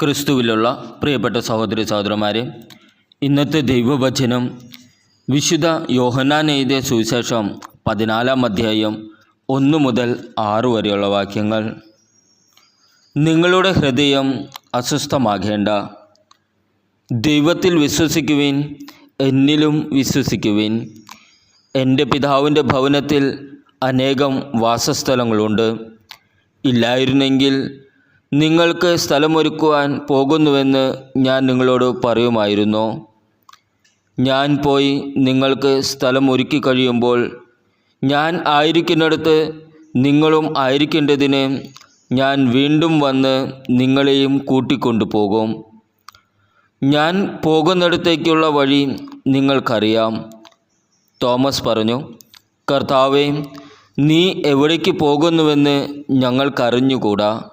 ക്രിസ്തുവിലുള്ള പ്രിയപ്പെട്ട സഹോദരി സഹോദരന്മാരെ ഇന്നത്തെ ദൈവവചനം വിശുദ്ധ യോഹന്നാൻ എഴുതിയ സുവിശേഷം പതിനാലാം അധ്യായം ഒന്ന് മുതൽ ആറ് വരെയുള്ള വാക്യങ്ങൾ. നിങ്ങളുടെ ഹൃദയം അസ്വസ്ഥമാകേണ്ട. ദൈവത്തിൽ വിശ്വസിക്കുവിൻ എന്നിലും വിശ്വസിക്കുവിൻ. എന്റെ പിതാവിന്റെ ഭവനത്തിൽ അനേകം വാസസ്ഥലങ്ങളുണ്ട്. ഇല്ലായിരുന്നെങ്കിൽ നിങ്ങൾക്ക് സ്ഥലമൊരുക്കുവാൻ പോകുന്നുവെന്ന് ഞാൻ നിങ്ങളോട് പറയുമായിരുന്നു. ഞാൻ പോയി നിങ്ങൾക്ക് സ്ഥലം ഒരുക്കി കഴിയുമ്പോൾ ഞാൻ ആയിരിക്കുന്നിടത്ത് നിങ്ങളും ആയിരിക്കേണ്ടതിന് ഞാൻ വീണ്ടും വന്ന് നിങ്ങളെയും കൂട്ടിക്കൊണ്ടു പോകും ഞാൻ പോകുന്നിടത്തേക്കുള്ള വഴി നിങ്ങൾക്കറിയാം. തോമസ് പറഞ്ഞു കർത്താവെ നീ എവിടേക്ക് പോകുന്നുവെന്ന് ഞങ്ങൾക്കറിഞ്ഞുകൂടാ.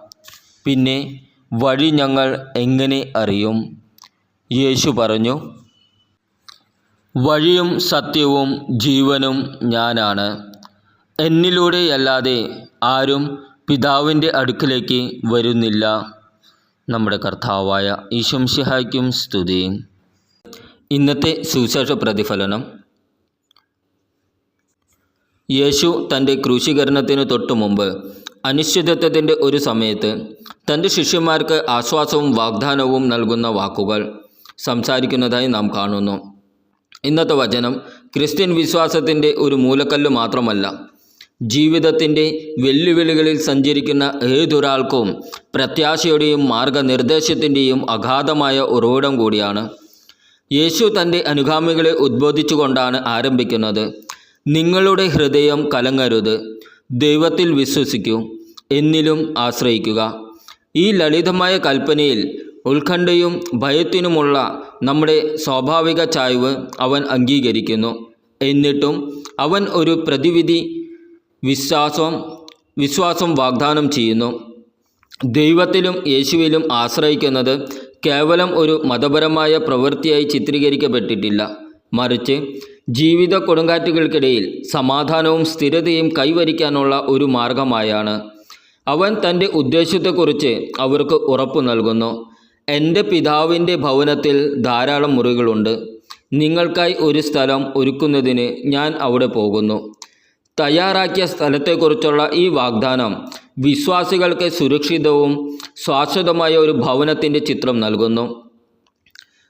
പിന്നെ വഴി ഞങ്ങൾ എങ്ങനെ അറിയും? യേശു പറഞ്ഞു വഴിയും സത്യവും ജീവനും ഞാനാണ്. എന്നിലൂടെയല്ലാതെ ആരും പിതാവിന്റെ അടുക്കിലേക്ക് വരുന്നില്ല. നമ്മുടെ കർത്താവായ ഈശംഷിഹായ്ക്കും സ്തുതി. ഇന്നത്തെ സുവിശേഷ പ്രതിഫലനം. യേശു തന്റെ ക്രൂശീകരണത്തിന് തൊട്ടു മുമ്പ് അനിശ്ചിതത്വത്തിന്റെ ഒരു സമയത്ത് തന്റെ ശിഷ്യന്മാർക്ക് ആശ്വാസവും വാഗ്ദാനവും നൽകുന്ന വാക്കുകൾ സംസാരിക്കുന്നതായി നാം കാണുന്നു. ഇന്നത്തെ വചനം ക്രിസ്ത്യൻ വിശ്വാസത്തിന്റെ ഒരു മൂലക്കല്ല് മാത്രമല്ല ജീവിതത്തിന്റെ വെല്ലുവിളികളിൽ സഞ്ചരിക്കുന്ന ഏതൊരാൾക്കും പ്രത്യാശയുടെയും മാർഗനിർദ്ദേശത്തിന്റെയും അഗാധമായ ഉറവിടം കൂടിയാണ്. യേശു തന്റെ അനുഗാമികളെ ഉദ്ബോധിച്ചുകൊണ്ടാണ് ആരംഭിക്കുന്നത്. നിങ്ങളുടെ ഹൃദയം കലങ്ങരുത്. ദൈവത്തിൽ വിശ്വസിക്കൂ എന്നിലും ആശ്രയിക്കുക. ഈ ലളിതമായ കൽപ്പനയിൽ ഉത്കണ്ഠയും ഭയത്തിനുമുള്ള നമ്മുടെ സ്വാഭാവിക ചായ്വ് അവൻ അംഗീകരിക്കുന്നു. എന്നിട്ടും അവൻ ഒരു പ്രതിവിധി വിശ്വാസം വിശ്വാസം വാഗ്ദാനം ചെയ്യുന്നു. ദൈവത്തിലും യേശുവിലും ആശ്രയിക്കുന്നത് കേവലം ഒരു മതപരമായ പ്രവൃത്തിയായി ചിത്രീകരിക്കപ്പെട്ടിട്ടില്ല. മറിച്ച് ജീവിത കൊടുങ്കാറ്റുകൾക്കിടയിൽ സമാധാനവും സ്ഥിരതയും കൈവരിക്കാനുള്ള ഒരു മാർഗമായാണ്. അവൻ തന്റെ ഉദ്ദേശത്തെക്കുറിച്ച് അവർക്ക് ഉറപ്പു നൽകുന്നു. എന്റെ പിതാവിന്റെ ഭവനത്തിൽ ധാരാളം മുറികളുണ്ട്. നിങ്ങൾക്കായി ഒരു സ്ഥലം ഒരുക്കുന്നതിന് ഞാൻ അവിടെ പോകുന്നു. തയ്യാറാക്കിയ സ്ഥലത്തെക്കുറിച്ചുള്ള ഈ വാഗ്ദാനം വിശ്വാസികൾക്ക് സുരക്ഷിതവും ശാശ്വതമായ ഒരു ഭവനത്തിന്റെ ചിത്രം നൽകുന്നു.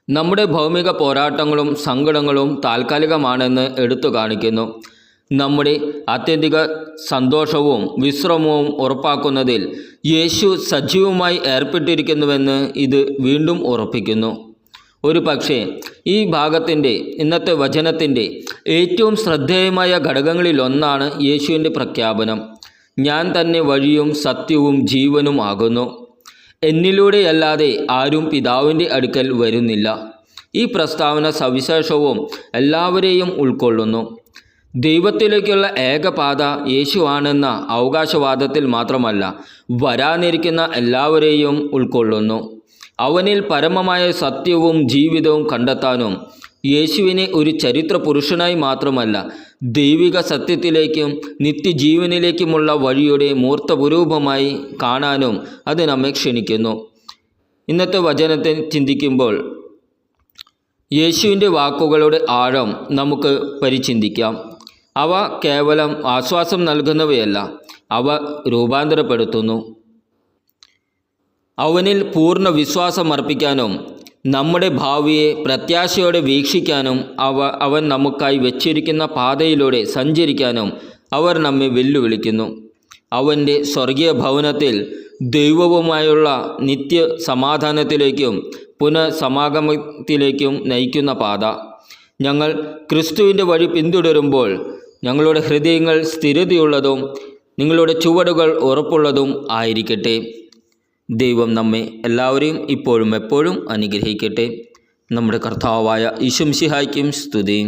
നമ്മുടെ ഭൗമിക പോരാട്ടങ്ങളും സങ്കടങ്ങളും താൽക്കാലികമാണെന്ന് എടുത്തു കാണിക്കുന്നു. നമ്മുടെ ആത്യന്തിക സന്തോഷവും വിശ്രമവും ഉറപ്പാക്കുന്നതിൽ യേശു സജീവമായി ഏർപ്പെട്ടിരിക്കുന്നുവെന്ന് ഇത് വീണ്ടും ഉറപ്പിക്കുന്നു. ഒരു പക്ഷേ ഈ ഭാഗത്തിന്റെ ഇന്നത്തെ വചനത്തിന്റെ ഏറ്റവും ശ്രദ്ധേയമായ ഘടകങ്ങളിലൊന്നാണ് യേശുവിന്റെ പ്രഖ്യാപനം. ഞാൻ തന്നെ വഴിയും സത്യവും ജീവനും ആകുന്നു. എന്നിലൂടെയല്ലാതെ ആരും പിതാവിന്റെ അടുക്കൽ വരുന്നില്ല. ഈ പ്രസ്താവന സവിശേഷവും എല്ലാവരെയും ഉൾക്കൊള്ളുന്നു. ദൈവത്തിലേക്കുള്ള ഏകപാത യേശുവാണെന്ന അവകാശവാദത്തിൽ മാത്രമല്ല വരാനിരിക്കുന്ന എല്ലാവരെയും ഉൾക്കൊള്ളുന്നു. അവനിൽ പരമമായ സത്യവും ജീവിതവും കണ്ടെത്താനും യേശുവിനെ ഒരു ചരിത്ര പുരുഷനായി മാത്രമല്ല ദൈവിക സത്യത്തിലേക്കും നിത്യജീവനിലേക്കുമുള്ള വഴിയുടെ മൂർത്തപുരൂപമായി കാണാനും അത് നമ്മെ ക്ഷണിക്കുന്നു. ഇന്നത്തെ വചനത്തെ ചിന്തിക്കുമ്പോൾ യേശുവിന്റെ വാക്കുകളുടെ ആഴം നമുക്ക് പരിചിന്തിക്കാം. അവ കേവലം ആശ്വാസം നൽകുന്നവയല്ല അവ രൂപാന്തരപ്പെടുത്തുന്നു. അവനിൽ പൂർണ വിശ്വാസം അർപ്പിക്കാനും നമ്മുടെ ഭാവിയെ പ്രത്യാശയോടെ വീക്ഷിക്കാനും അവ അവൻ നമുക്കായി വെച്ചിരിക്കുന്ന പാതയിലൂടെ സഞ്ചരിക്കാനും അവർ നമ്മെ വെല്ലുവിളിക്കുന്നു. അവന്റെ സ്വർഗീയ ഭവനത്തിൽ ദൈവവുമായുള്ള നിത്യ സമാധാനത്തിലേക്കും പുനഃസമാഗമത്തിലേക്കും നയിക്കുന്ന പാത. ഞങ്ങൾ ക്രിസ്തുവിന്റെ വഴി പിന്തുടരുമ്പോൾ ഞങ്ങളുടെ ഹൃദയങ്ങൾ സ്ഥിരതയുള്ളതും നിങ്ങളുടെ ചുവടുകൾ ഉറപ്പുള്ളതും ആയിരിക്കട്ടെ. ദൈവം നമ്മെ എല്ലാവരെയും ഇപ്പോഴും എപ്പോഴും അനുഗ്രഹിക്കട്ടെ. നമ്മുടെ കർത്താവായ ഈശംസിഹായ്ക്കും സ്തുതി.